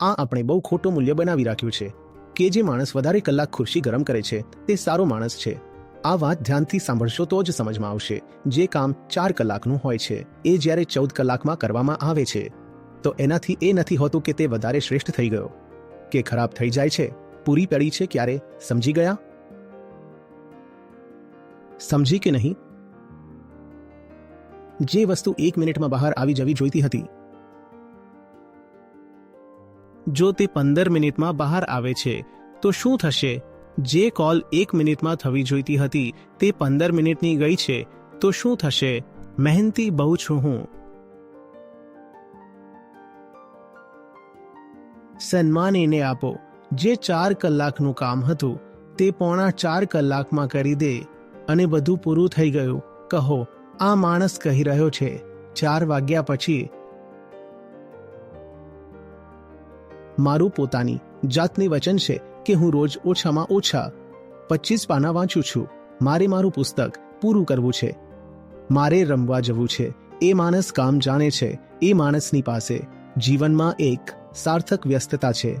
આ આપણે બહુ ખોટું મૂલ્ય બનાવી રાખ્યું છે કે જે માણસ વધારે કલાક ખુરશી ગરમ કરે છે, તે સારો માણસ છે. આ વાત ધ્યાનથી સાંભળશો તો જ સમજમાં આવશે. જે કામ ચાર કલાકનું હોય છે, એ જ્યારે ચૌદ કલાકમાં કરવામાં આવે છે, તો એનાથી એ નથી હોતું કે તે વધારે શ્રેષ્ઠ થઈ ગયો. કે ખરાબ થઈ જાય છે, પૂરી પડી છે ક્યારે, સમજી ગયા? સમજી કે નહીં? જે વસ્તુ એક મિનિટમાં બહાર આવી જવી જોઈતી હતી જો તે પંદર મિનિટમાં બહાર આવે છે, તો શું થશે? જે કોલ એક મિનિટમાં થવી જોઈતી હતી, તે પંદર મિનિટની ગઈ છે, તો શું થશે? મહેનતી બહુ છું હું. સન્માન એને આપો, જે ચાર કલાકનું કામ હતું, તે પોણા ચાર કલાકમાં કરી દે, અને બધું પૂરું થઈ ગયું. કહો, આ માણસ કહી રહ્યો છે, ચાર વાગ્યા પછી મારું પોતાની જાતની વચન છે કે હું રોજ ઓછામાં ઓછા પચીસ પાના વાંચું છું. મારે મારું પુસ્તક પૂરું કરવું છે. મારે રમવા જવું છે. એ માણસ કામ જાણે છે. એ માણસની પાસે જીવનમાં એક સાર્થક વ્યસ્તતા છે.